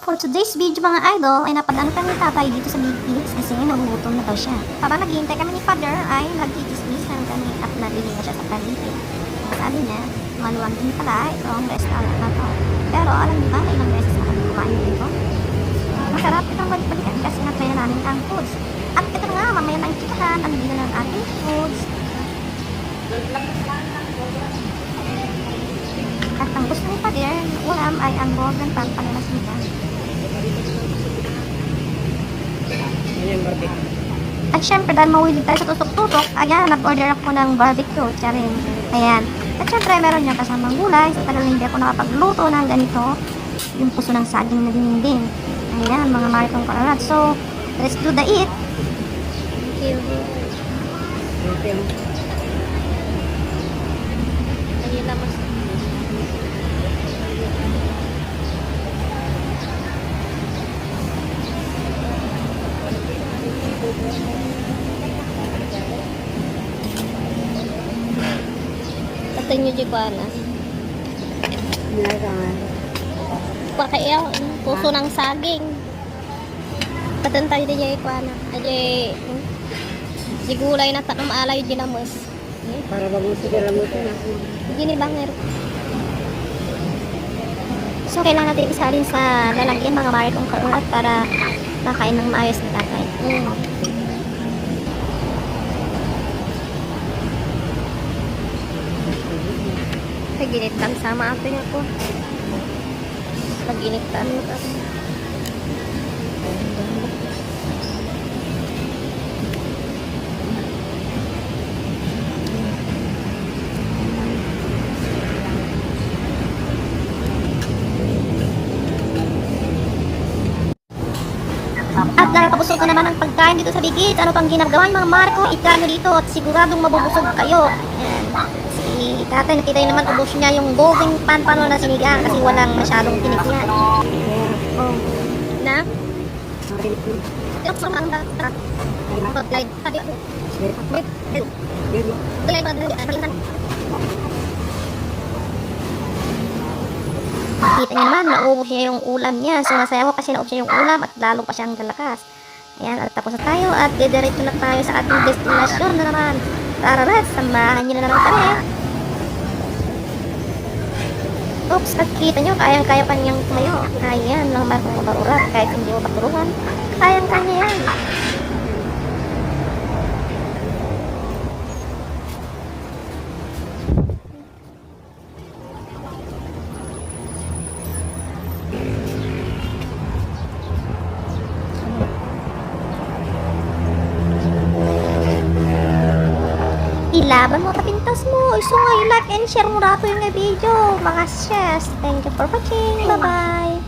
For today's video mga idol, ay napadaan kami tatay dito sa Big Kids kasi nagugutom na daw siya. Habang naghihintay kami ni father ay nagtitismisan kami at nabili na siya sa paligid. Sabi niya, maluwag din pala itong restaurant na to. Pero alam niyo ba na ilang beses na kami kumain dito? Masarap itong balik-balikan kasi natraya namin ang foods. At ito nga, mamaya na ang ang bila ng ating foods. At ang gusto ni Pader, ulam ay ang golden pan panalasmita. At syempre, dahil mawilig tayo sa tusok-tusok, ayan, nag-order ako ng barbecue, charing. Ayan. At syempre, meron niyang kasamang gulay. Sa tagal hindi ako nakapagluto ng ganito, yung puso ng saging na dinding. Ayan, mga maritong kararat. So, let's do the eat. Thank you. Ayun Tatay nyo di ba na? Pakaiyaw, puso ng saging. Katantay di jay kwa na. Ajay, di gulay na tanong alay di namus. Para bago mo ito na. Gini banger. So, kailangan natin isalin sa lalagyan mga maritong kararat para makain ng maayos na tatay. Mm. Naginit kan sama ato niya ko. Naginit kan mo ka. At dahil kabusog ka naman ng pagkain dito sa bigit, ano pang ginagawa mga Marco, ikano dito at siguradong mabubusog kayo. Ayan. Si tatay nakita naman ubos niya yung golden pan pano na sinigang kasi walang masyadong tinik. Oh. Na? Yung sa mga bata, pag-light, sabi ako, Tuloy pa dali, ano Kita niya naman, naubos niya yung ulam niya. Sumasayaw kasi naubos niya yung ulam at lalo pa siyang lalakas. Ayan, at tapos na tayo at didiretso na tayo sa ating destinasyon na naman. Tara, Rats, samahan niyo na naman kami. Oops, at kita nyo, kayang-kaya pa niyang tumayo. Ayan, lang marunong mabarurat. Kahit hindi mo paturuan, kayang-kanya yan. ilaban mo lakas mo. Iso nga i-like and share mo rato yung video. Mga sis, thank you for watching. Bye-bye.